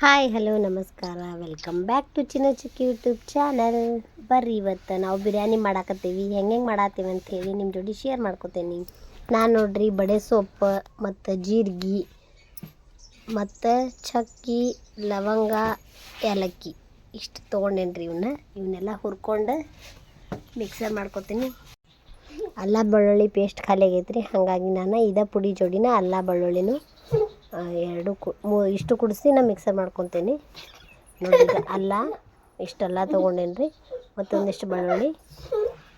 Hi, hello, ನಮಸ್ಕಾರ. Welcome back to Chinna Chikki YouTube channel ಬರ್ರಿ ಇವತ್ತು ನಾವು ಬಿರಿಯಾನಿ ಮಾಡಾಕತ್ತೀವಿ. ಹೆಂಗೆ ಹೆಂಗೆ ಮಾಡಾತ್ತೀವಿ ಅಂತ ಹೇಳಿ ನಿಮ್ಮ ಜೋಡಿ ಶೇರ್ ಮಾಡ್ಕೊತೇನೆ. ನಾನು ನೋಡ್ರಿ ಬಡೆ ಸೊಪ್ಪು ಮತ್ತು ಜೀರಿಗೆ ಮತ್ತು ಚಕ್ಕಿ, ಲವಂಗ, ಏಲಕ್ಕಿ ಇಷ್ಟು ತೊಗೊಂಡೇನಿ ರೀ ಇವನ್ನ ಇವನ್ನೆಲ್ಲ ಹುರ್ಕೊಂಡು ಮಿಕ್ಸರ್ ಮಾಡ್ಕೊತೀನಿ. ಅಲ್ಲ, ಬೆಳ್ಳುಳ್ಳಿ ಪೇಸ್ಟ್ ಖಾಲಿ ಆಗೈತೆ ರೀ ಹಾಗಾಗಿ ನಾನು ಇದೇ ಪುಡಿ ಜೋಡಿನ ಅಲ್ಲ, ಬೆಳ್ಳುಳ್ಳಿನೂ ಎರಡು ಕು ಇಷ್ಟು ಕುಡಿಸಿ ನಾನು ಮಿಕ್ಸರ್ ಮಾಡ್ಕೊತೀನಿ. ನೋಡಿ ಅಲ್ಲ, ಇಷ್ಟೆಲ್ಲ ತೊಗೊಂಡೇನಿ ರೀ ಮತ್ತೊಂದಿಷ್ಟು ಬೆಳ್ಳುಳ್ಳಿ,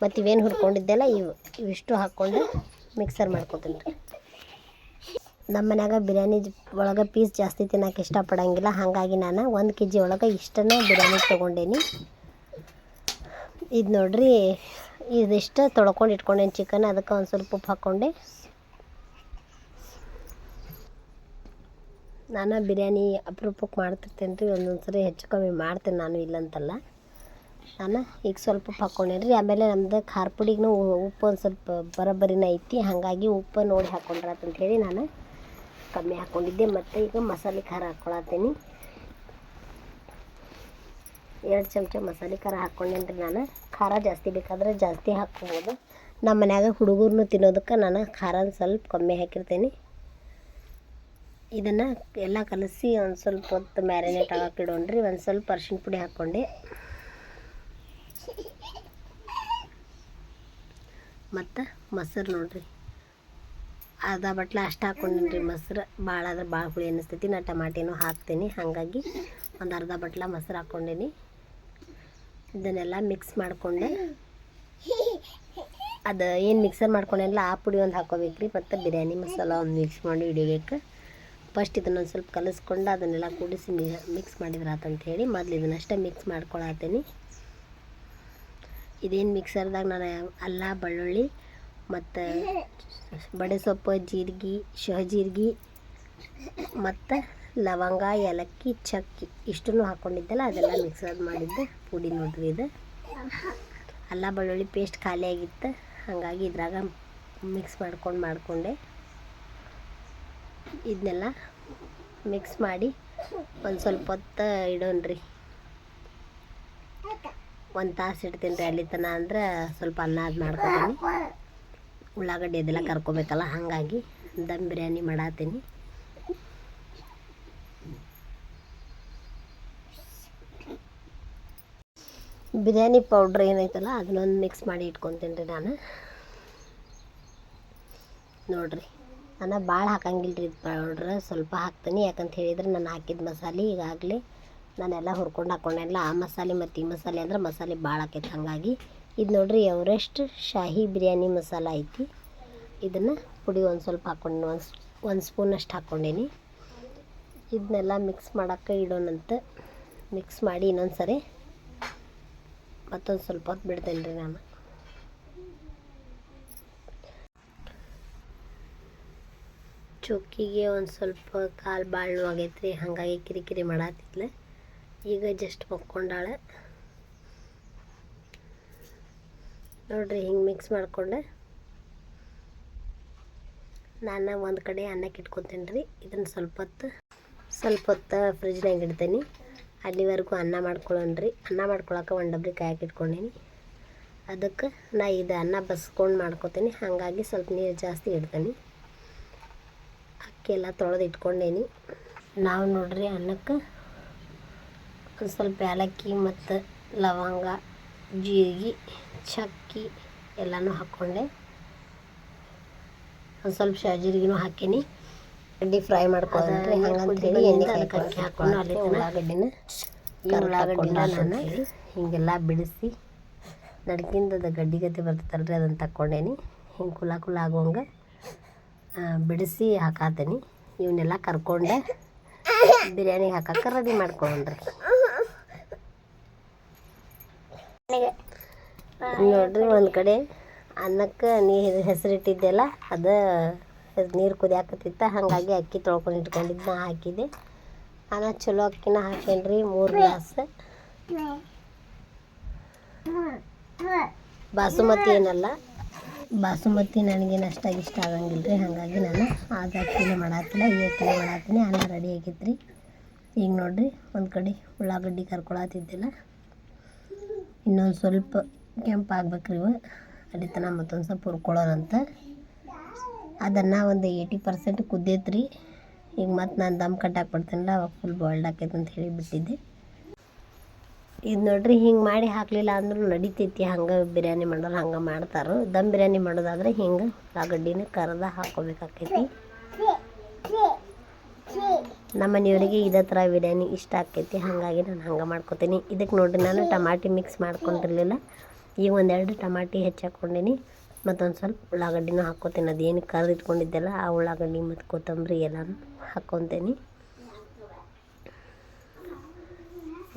ಮತ್ತು ಇವೇನು ಹುರ್ಕೊಂಡಿದ್ದೆಲ್ಲ ಇವು ಇವಿಷ್ಟು ಹಾಕ್ಕೊಂಡು ಮಿಕ್ಸರ್ ಮಾಡ್ಕೊತೀನಿ ರೀ. ನಮ್ಮ ಮನ್ಯಾಗ ಬಿರಿಯಾನಿ ಒಳಗೆ ಪೀಸ್ ಜಾಸ್ತಿ ತಿನ್ನೋಕೆ ಇಷ್ಟಪಡಂಗಿಲ್ಲ. ಹಾಗಾಗಿ ನಾನು ಒಂದು ಕೆ ಜಿ ಒಳಗೆ ಇಷ್ಟನ್ನು ಬಿರಿಯಾನಿ ತೊಗೊಂಡೇನಿ. ಇದು ನೋಡಿರಿ, ಇದಿಷ್ಟು ತೊಳ್ಕೊಂಡು ಇಟ್ಕೊಂಡೇನಿ ಚಿಕನ್ ಅದಕ್ಕೆ ಒಂದು ಸ್ವಲ್ಪ ಉಪ್ಪು ಹಾಕ್ಕೊಂಡೆ ನಾನು ಬಿರಿಯಾನಿ ಅಪರೂಪಕ್ಕೆ ಮಾಡ್ತಿರ್ತೇನೆ ರೀ ಒಂದೊಂದು ಸರಿ ಹೆಚ್ಚು ಕಮ್ಮಿ ಮಾಡ್ತೇನೆ ನಾನು ಇಲ್ಲಂತಲ್ಲ. ನಾನು ಈಗ ಸ್ವಲ್ಪ ಹಾಕ್ಕೊಂಡೇನಿ ರೀ ಆಮೇಲೆ ನಮ್ದು ಖಾರ ಪುಡಿಗೂ ಉಪ್ಪು ಒಂದು ಸ್ವಲ್ಪ ಬರೋಬ್ಬರಿನ ಐತಿ, ಹಾಗಾಗಿ ಉಪ್ಪು ನೋಡಿ ಹಾಕ್ಕೊಂಡ್ರಾತ್ ಹೇಳಿ ನಾನು ಕಮ್ಮಿ ಹಾಕ್ಕೊಂಡಿದ್ದೆ ಮತ್ತು ಈಗ ಮಸಾಲೆ ಖಾರ ಹಾಕ್ಕೊಳತ್ತೀನಿ ಎರಡು ಚಮಚ ಮಸಾಲೆ ಖಾರ ಹಾಕ್ಕೊಂಡೇನಿ ರೀ ನಾನು. ಖಾರ ಜಾಸ್ತಿ ಬೇಕಾದ್ರೆ ಜಾಸ್ತಿ ಹಾಕ್ಕೊಬೋದು ನಮ್ಮ ಮನ್ಯಾಗ ಹುಡುಗರ್ನು ತಿನ್ನೋದಕ್ಕೆ ನಾನು ಖಾರನ ಸ್ವಲ್ಪ ಕಮ್ಮಿ ಹಾಕಿರ್ತೇನೆ. ಇದನ್ನು ಎಲ್ಲ ಕಲಸಿ ಒಂದು ಸ್ವಲ್ಪ ಹೊತ್ತು ಮ್ಯಾರಿನೇಟ್ ಆಗಕ್ಕೆ ಇಡೋಣ್ರಿ, ಒಂದು ಸ್ವಲ್ಪ ಅರ್ಶಿಣ ಪುಡಿ ಹಾಕ್ಕೊಂಡು ಮತ್ತು ಮೊಸರು ನೋಡಿರಿ. ಅರ್ಧ ಬಟ್ಲೆ ಅಷ್ಟು ರೀ ಮೊಸರು. ಭಾಳ ಆದ್ರೆ ಭಾಳ ಹುಳಿ ಅನ್ನಿಸ್ತೈತಿ, ನಾ ಟಮಾಟಿನೂ ಹಾಕ್ತೀನಿ. ಹಾಗಾಗಿ ಒಂದು ಅರ್ಧ ಬಟ್ಲ ಮೊಸರು ಹಾಕ್ಕೊಂಡೀನಿ ಇದನ್ನೆಲ್ಲ ಮಿಕ್ಸ್ ಮಾಡಿಕೊಂಡೆ. ಅದು ಏನು ಮಿಕ್ಸರ್ ಮಾಡ್ಕೊಂಡೆಲ್ಲ ಆ ಪುಡಿ ಒಂದು ಹಾಕೋಬೇಕು ರೀ ಮತ್ತು ಬಿರಿಯಾನಿ ಮಸಾಲ ಒಂದು ಮಿಕ್ಸ್ ಮಾಡಿ ಹಿಡಿಬೇಕು. ಫಸ್ಟ್ ಇದನ್ನೊಂದು ಸ್ವಲ್ಪ ಕಲಿಸ್ಕೊಂಡು ಅದನ್ನೆಲ್ಲ ಕೂಡಿಸಿ ಮಿಕ್ಸ್ ಮಾಡಿದ್ರೆ ಹೇಳಿ ಮೊದಲು ಇದನ್ನಷ್ಟೇ ಮಿಕ್ಸ್ ಮಾಡ್ಕೊಳತ್ತೀನಿ. ಇದೇನು ಮಿಕ್ಸರ್ದಾಗ ನಾನು ಅಲ್ಲ, ಬೆಳ್ಳುಳ್ಳಿ ಮತ್ತು ಬಡೆ ಸೊಪ್ಪು, ಜೀರಿಗೆ ಶಹಜೀರಿಗೆ ಮತ್ತು ಲವಂಗ, ಏಲಕ್ಕಿ, ಚಕ್ಕಿ ಇಷ್ಟನ್ನು ಹಾಕ್ಕೊಂಡಿದ್ದೆಲ್ಲ ಅದೆಲ್ಲ ಮಿಕ್ಸರ್ ಮಾಡಿದ್ದೆ, ಪುಡಿ ನೋಡ್ರಿ ಇದು. ಅಲ್ಲ, ಬೆಳ್ಳುಳ್ಳಿ ಪೇಸ್ಟ್ ಖಾಲಿ ಆಗಿತ್ತು ಹಾಗಾಗಿ ಇದ್ರಾಗ ಮಿಕ್ಸ್ ಮಾಡ್ಕೊಂಡು ಮಾಡಿಕೊಂಡೆ. ಇದನ್ನೆಲ್ಲ ಮಿಕ್ಸ್ ಮಾಡಿ ಒಂದು ಸ್ವಲ್ಪ ಹೊತ್ತು ಇಡೋಣ್ರಿ. ಒಂದು ತಾಸು ಇಡ್ತೀನಿ ರೀ ಅಲ್ಲಿ ತನ ಅಂದ್ರೆ ಸ್ವಲ್ಪ ಅನ್ನ ಅದು ಮಾಡ್ಕೊತೀನಿ. ಉಳ್ಳಾಗಡ್ಡಿ ಅದೆಲ್ಲ ಕರ್ಕೊಬೇಕಲ್ಲ, ಹಾಗಾಗಿ ದಮ್ ಬಿರಿಯಾನಿ ಮಾಡತ್ತೀನಿ ಬಿರಿಯಾನಿ ಪೌಡ್ರ್ ಏನೈತಲ್ಲ ಅದನ್ನೊಂದು ಮಿಕ್ಸ್ ಮಾಡಿ ಇಟ್ಕೊತೀನಿ ರೀ ನಾನು. ನೋಡ್ರಿ. ನಾನು ಭಾಳ ಹಾಕಂಗಿಲ್ಲ ರೀ ಪೌಡ್ರ್ ಸ್ವಲ್ಪ ಹಾಕ್ತೀನಿ. ಯಾಕಂತ ಹೇಳಿದ್ರೆ ನಾನು ಹಾಕಿದ ಮಸಾಲೆ ಈಗಾಗಲೇ ನಾನೆಲ್ಲ ಹುರ್ಕೊಂಡು ಹಾಕ್ಕೊಂಡೆಲ್ಲ ಆ ಮಸಾಲೆ ಮತ್ತು ಈ ಮಸಾಲೆ ಅಂದ್ರೆ ಮಸಾಲೆ ಭಾಳ ಆಕೈತೆ ಹಾಗಾಗಿ. ಇದು ನೋಡ್ರಿ ಎವರೆಸ್ಟ್ ಶಾಹಿ ಬಿರಿಯಾನಿ ಮಸಾಲ ಐತಿ. ಇದನ್ನು ಪುಡಿ ಒಂದು ಸ್ವಲ್ಪ ಹಾಕ್ಕೊಂಡು ಒಂದು ಒಂದು ಸ್ಪೂನ್ ಅಷ್ಟು ಹಾಕ್ಕೊಂಡೇನಿ ಇದನ್ನೆಲ್ಲ ಮಿಕ್ಸ್ ಮಾಡೋಕ್ಕೆ ಇಡೋಣಂತ ಮಿಕ್ಸ್ ಮಾಡಿ ಇನ್ನೊಂದು ಸರಿ ಮತ್ತೊಂದು ಸ್ವಲ್ಪ ಹೊತ್ತು ಬಿಡ್ತೇನೆ ರೀ ನಾನು. ಚುಕ್ಕಿಗೆ ಒಂದು ಸ್ವಲ್ಪ ಕಾಲು ಭಾಳ ನೋವಾಗೈತೆ ರೀ ಹಾಗಾಗಿ ಕಿರಿಕಿರಿ ಮಾಡತ್ತಿದ್ಲ ಈಗ ಜಸ್ಟ್ ಮಕ್ಕೊಂಡಾಳೆ. ನೋಡ್ರಿ ಹಿಂಗೆ ಮಿಕ್ಸ್ ಮಾಡಿಕೊಂಡೆ. ನಾನು ಒಂದು ಕಡೆ ಅನ್ನಕ್ಕೆ ಇಟ್ಕೊತೀನಿ ರೀ ಇದನ್ನು ಸ್ವಲ್ಪ ಹೊತ್ತು ಸ್ವಲ್ಪ ಹೊತ್ತು ಫ್ರಿಜ್ನಾಗ ಇಡ್ತೀನಿ. ಅಲ್ಲಿವರೆಗೂ ಅನ್ನ ಮಾಡ್ಕೊಳ್ಳೋಣ್ರಿ ಅನ್ನ ಮಾಡ್ಕೊಳಕ್ಕೆ ಒಂದು ಡಬ್ರಿ ಕಾಯಕ್ಕೆ ಇಟ್ಕೊಂಡೀನಿ. ಅದಕ್ಕೆ ನಾ ಇದು ಅನ್ನ ಬಸ್ಕೊಂಡು ಮಾಡ್ಕೊತೀನಿ, ಹಾಗಾಗಿ ಸ್ವಲ್ಪ ನೀರು ಜಾಸ್ತಿ ಇಡ್ತೀನಿ. ಅಕ್ಕಿ ಎಲ್ಲ ತೊಳೆದು ಇಟ್ಕೊಂಡೇನಿ. ನಾವು ನೋಡ್ರಿ ಅನ್ನಕ್ಕೆ ಒಂದು ಸ್ವಲ್ಪ ಏಲಕ್ಕಿ ಮತ್ತು ಲವಂಗ ಜೀರಿಗೆ ಚಕ್ಕಿ ಎಲ್ಲನೂ ಹಾಕ್ಕೊಂಡೆ ಒಂದು ಸ್ವಲ್ಪ ಶಾಜೀರಿಗೆನೂ ಹಾಕೀನಿ. ಅಡ್ಡಿ ಫ್ರೈ ಮಾಡ್ಕೊಂಡ್ರೆ ಹೇಳಿ ಎಣ್ಣೆ ಅದಕ್ಕೆ ಅಕ್ಕಿ ಹಾಕ್ಕೊಂಡು ಅಲ್ಲಿ ಉಳ್ಳಾಗಡ್ಡಿನ ಈ ಉಳ್ಳಾಗಡ್ಡಿನ ನಾನು ಹೀಗೆಲ್ಲ ಬಿಡಿಸಿ ನಡ್ಕಿಂದದ ಗಡ್ಡಿ ಗತಿ ರೀ ಅದನ್ನು ತಕ್ಕೊಂಡೇನಿ. ಹಿಂಗೆ ಕುಲ ಕುಲ ಆಗುವಂಗೆ ಬಿಡಿಸಿ ಹಾಕಾತೀನಿ. ಇವನ್ನೆಲ್ಲ ಕರ್ಕೊಂಡೆ ಬಿರಿಯಾನಿ ಹಾಕಕ್ಕೆ ರೆಡಿ ಮಾಡ್ಕೊಂಡ್ರಿ. ನೋಡ್ರಿ ಒಂದು ಕಡೆ ಅನ್ನಕ್ಕೆ ನೀರು ಹೆಸರಿಟ್ಟಿದ್ದೆಲ್ಲ ಅದು ನೀರು ಕುದಿಯಾಕತ್ತಿತ್ತ ಹಾಗಾಗಿ ಅಕ್ಕಿ ತೊಳ್ಕೊಂಡು ಇಟ್ಕೊಂಡಿದ್ದು ನಾ ಹಾಕಿದೆ ಅನ್ನ ಚಲೋ ಅಕ್ಕಿನ ಹಾಕೇನ್ರಿ ಮೂರು ಗ್ಲಾಸ್. ಬಾಸುಮತಿ ಏನಲ್ಲ ಬಾಸುಮತಿ ನನಗೇನು ಅಷ್ಟಾಗಿ ಇಷ್ಟ ಆಗಂಗಿಲ್ಲ ರೀ ಹಾಗಾಗಿ ನಾನು ಅದು ಅಕ್ಕಿನೇ ಮಾಡತ್ತಿಲ್ಲ ಈ ಅಕ್ಕಿನೇ ಮಾಡತ್ತೀನಿ ಅನ್ನ ರೆಡಿ ಆಗೈತೆ ರೀ ಈಗ ನೋಡಿರಿ, ಒಂದು ಕಡೆ ಉಳ್ಳಾಗಡ್ಡಿ ಕರ್ಕೊಳತ್ತಿದ್ದಿಲ್ಲ ಇನ್ನೊಂದು ಸ್ವಲ್ಪ ಕೆಂಪು ಆಗ್ಬೇಕ್ರಿ ಇವು. ಅಲ್ಲಿ ತನಕ ಮತ್ತೊಂದು ಸ್ವಲ್ಪ ಹುರ್ಕೊಳ್ಳೋಣಂತ. ಅದನ್ನು ಒಂದು ಏಯ್ಟಿ ಪರ್ಸೆಂಟ್ ಕುದ್ದೈತ್ರಿ. ಈಗ ಮತ್ತೆ ನಾನು ದಮ್ ಕಟ್ಟಾಕ್ಬಿಡ್ತೀನಲ್ಲ ಅವಾಗ ಫುಲ್ ಬಾಯ್ಲ್ಡ್ ಆಕೈತೆ ಅಂತ ಹೇಳಿ ಬಿಟ್ಟಿದ್ದೆ. ಇದು ನೋಡ್ರಿ, ಹಿಂಗೆ ಮಾಡಿ ಹಾಕಲಿಲ್ಲ ಅಂದ್ರೂ ನಡಿತೈತಿ. ಹಂಗೆ ಬಿರಿಯಾನಿ ಮಾಡೋರು ಹಂಗೆ ಮಾಡ್ತಾರೆ. ದಮ್ ಬಿರಿಯಾನಿ ಮಾಡೋದಾದ್ರೆ ಹಿಂಗೆ ಉಳ್ಳಾಗಡ್ಡಿನ ಕರೆದ ಹಾಕೋಬೇಕಾಕೈತಿ. ನಮ್ಮ ಮನೆಯವರಿಗೆ ಇದೇ ಥರ ಬಿರಿಯಾನಿ ಇಷ್ಟ ಆಕೈತಿ. ಹಾಗಾಗಿ ನಾನು ಹಂಗೆ ಮಾಡ್ಕೊತೀನಿ. ಇದಕ್ಕೆ ನೋಡ್ರಿ, ನಾನು ಟಮಾಟಿ ಮಿಕ್ಸ್ ಮಾಡ್ಕೊಂಡಿರಲಿಲ್ಲ. ಈಗ ಒಂದೆರಡು ಟಮಾಟಿ ಹೆಚ್ಚಾಕೊಂಡಿನಿ ಮತ್ತೊಂದು ಸ್ವಲ್ಪ ಉಳ್ಳಾಗಡ್ಡಿನೂ ಹಾಕೋತೀನಿ. ಅದೇನು ಕರ್ದು ಇಟ್ಕೊಂಡಿದ್ದೆಲ್ಲ ಆ ಉಳ್ಳಾಗಡ್ಡಿ ಮತ್ತು ಕೊತ್ತಂಬರಿ ಎಲ್ಲನೂ ಹಾಕ್ಕೊತೀನಿ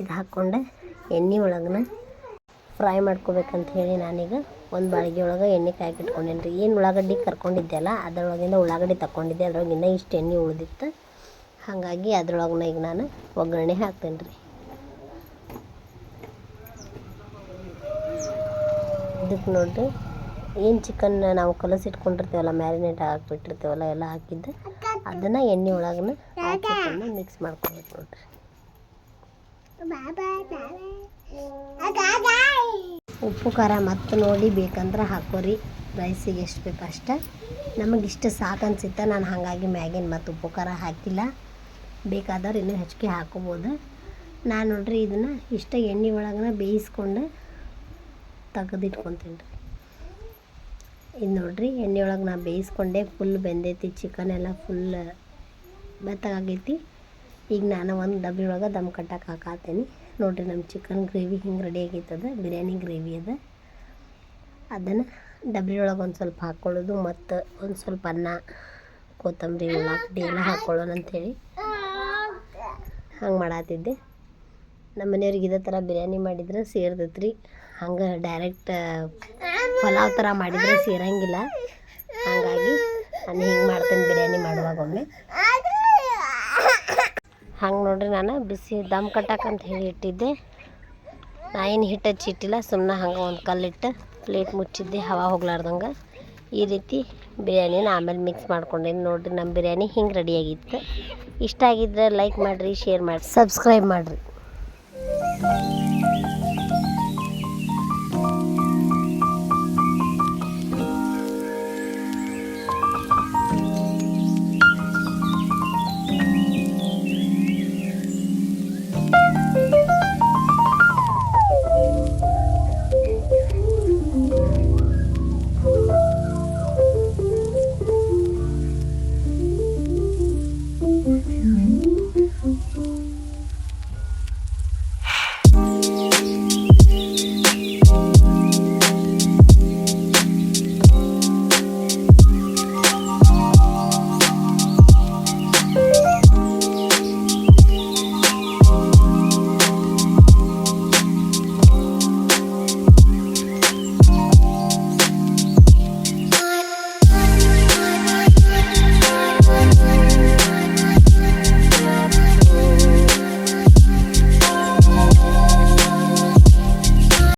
ಇದು ಹಾಕ್ಕೊಂಡೆ ಎಣ್ಣೆ ಒಳಗನ ಫ್ರೈ ಮಾಡ್ಕೋಬೇಕಂತ ಹೇಳಿ ನಾನೀಗ ಒಂದು ಬಾಳಿಗೆ ಒಳಗೆ ಎಣ್ಣೆ ಕಾಯಕ್ಕೆ ಇಟ್ಕೊಂಡೇನಿ ರೀ ಏನು ಉಳ್ಳಾಗಡ್ಡಿ ಕರ್ಕೊಂಡಿದ್ದೆಲ್ಲ ಅದರೊಳಗಿಂದ ಉಳ್ಳಾಗಡ್ಡಿ ತಗೊಂಡಿದ್ದೆ ಅದ್ರೊಳಗಿಂದ ಇಷ್ಟು ಎಣ್ಣೆ ಉಳಿದಿತ್ತು. ಹಾಗಾಗಿ ಅದರೊಳಗನ ಈಗ ನಾನು ಒಗ್ಗರಣೆ ಹಾಕ್ತೇನೆ ರೀ ಇದಕ್ಕೆ ನೋಡ್ರಿ, ಏನು ಚಿಕನ್ ನಾವು ಕಲಸಿಟ್ಕೊಂಡಿರ್ತೀವಲ್ಲ ಮ್ಯಾರಿನೇಟ್ ಹಾಕ್ಬಿಟ್ಟಿರ್ತೀವಲ್ಲ, ಎಲ್ಲ ಹಾಕಿದ್ದು, ಅದನ್ನು ಎಣ್ಣೆ ಒಳಗನ ಮಿಕ್ಸ್ ಮಾಡ್ಕೊಬೇಕು ನೋಡ್ರಿ. ಉಪ್ಪು, ಖಾರ ಮತ್ತೆ ನೋಡಿ ಬೇಕಂದ್ರೆ ಹಾಕೋರಿ. ರೈಸಿಗೆ ಎಷ್ಟು ಬೇಕು ಅಷ್ಟೇ. ನಮಗೆ ಇಷ್ಟು ಸಾಕು ಅನ್ಸಿತ್ತ, ನಾನು ಹಾಗಾಗಿ ಮ್ಯಾಗಿನ ಮತ್ತು ಉಪ್ಪು, ಖಾರ ಹಾಕಿಲ್ಲ. ಬೇಕಾದವ್ರು ಇನ್ನೂ ಹೆಚ್ಚಿಗೆ ಹಾಕೋಬೋದು. ನಾನು ನೋಡ್ರಿ ಇದನ್ನು ಇಷ್ಟ ಎಣ್ಣೆ ಒಳಗನ ಬೇಯಿಸ್ಕೊಂಡು ತೆಗೆದಿಟ್ಕೊತೀನಿ ರೀ. ಇದು ನೋಡ್ರಿ, ಎಣ್ಣೆ ಒಳಗೆ ನಾ ಬೇಯಿಸ್ಕೊಂಡೆ ಫುಲ್ ಬೆಂದೈತಿ ಚಿಕನ್ ಎಲ್ಲ ಫುಲ್ ಮೆತ್ತಗಾಗೈತಿ. ಈಗ ನಾನು ಒಂದು ಡಬ್ಬಿ ಒಳಗೆ ದಮ್ ಕಟ್ಟಕ್ಕೆ ಹಾಕಾತೀನಿ. ನೋಡಿರಿ ನಮ್ಮ ಚಿಕನ್ ಗ್ರೇವಿ ಹಿಂಗೆ ರೆಡಿ ಆಗೈತದ, ಬಿರಿಯಾನಿ ಗ್ರೇವಿ ಅದ. ಅದನ್ನು ಡಬ್ರಿ ಒಳಗೆ ಒಂದು ಸ್ವಲ್ಪ ಹಾಕ್ಕೊಳ್ಳೋದು ಮತ್ತು ಒಂದು ಸ್ವಲ್ಪ ಅನ್ನ, ಕೊತ್ತಂಬರಿ, ಉಳ್ಳಾಗಡ್ಡಿ ಎಲ್ಲ ಹಾಕ್ಕೊಳ್ಳೋಣ ಅಂಥೇಳಿ ಹಂಗೆ ಮಾಡತ್ತಿದ್ದೆ ನಮ್ಮ ಮನೆಯವ್ರಿಗೆ ಇದೇ ಥರ ಬಿರಿಯಾನಿ ಮಾಡಿದ್ರೆ ಸೇರ್ತೈತೆ ರೀ ಹಂಗೆ ಡೈರೆಕ್ಟ್ ಪಲಾವ್ ಥರ ಮಾಡಿದರೆ ಸೇರಂಗಿಲ್ಲ. ಹಾಗಾಗಿ ನಾನು ಹಿಂಗೆ ಮಾಡ್ತೇನೆ ಬಿರಿಯಾನಿ ಮಾಡುವಾಗ ಒಮ್ಮೆ. ಹಂಗೆ ನೋಡ್ರಿ ನಾನು ಬಿಸಿ ದಮ್ ಕಟ್ಟಕ್ಕಂತ ಹೇಳಿ ಇಟ್ಟಿದ್ದೆ. ನಾ ಏನು ಹಿಟ್ಟು ಹಚ್ಚಿಟ್ಟಿಲ್ಲ ಸುಮ್ಮನೆ ಹಂಗೆ ಒಂದು ಕಲ್ಲಿಟ್ಟು ಪ್ಲೇಟ್ ಮುಚ್ಚಿದ್ದೆ, ಹವಾ ಹೋಗ್ಲಾರ್ದಂಗೆ. ಈ ರೀತಿ ಬಿರಿಯಾನಿನ ಆಮೇಲೆ ಮಿಕ್ಸ್ ಮಾಡ್ಕೊಂಡೆ ನೋಡ್ರಿ ನಮ್ಮ ಬಿರಿಯಾನಿ ಹಿಂಗೆ ರೆಡಿಯಾಗಿತ್ತು ಇಷ್ಟ ಆಗಿದ್ರೆ ಲೈಕ್ ಮಾಡಿರಿ ಶೇರ್ ಮಾಡಿ ಸಬ್ಸ್ಕ್ರೈಬ್ ಮಾಡಿರಿ.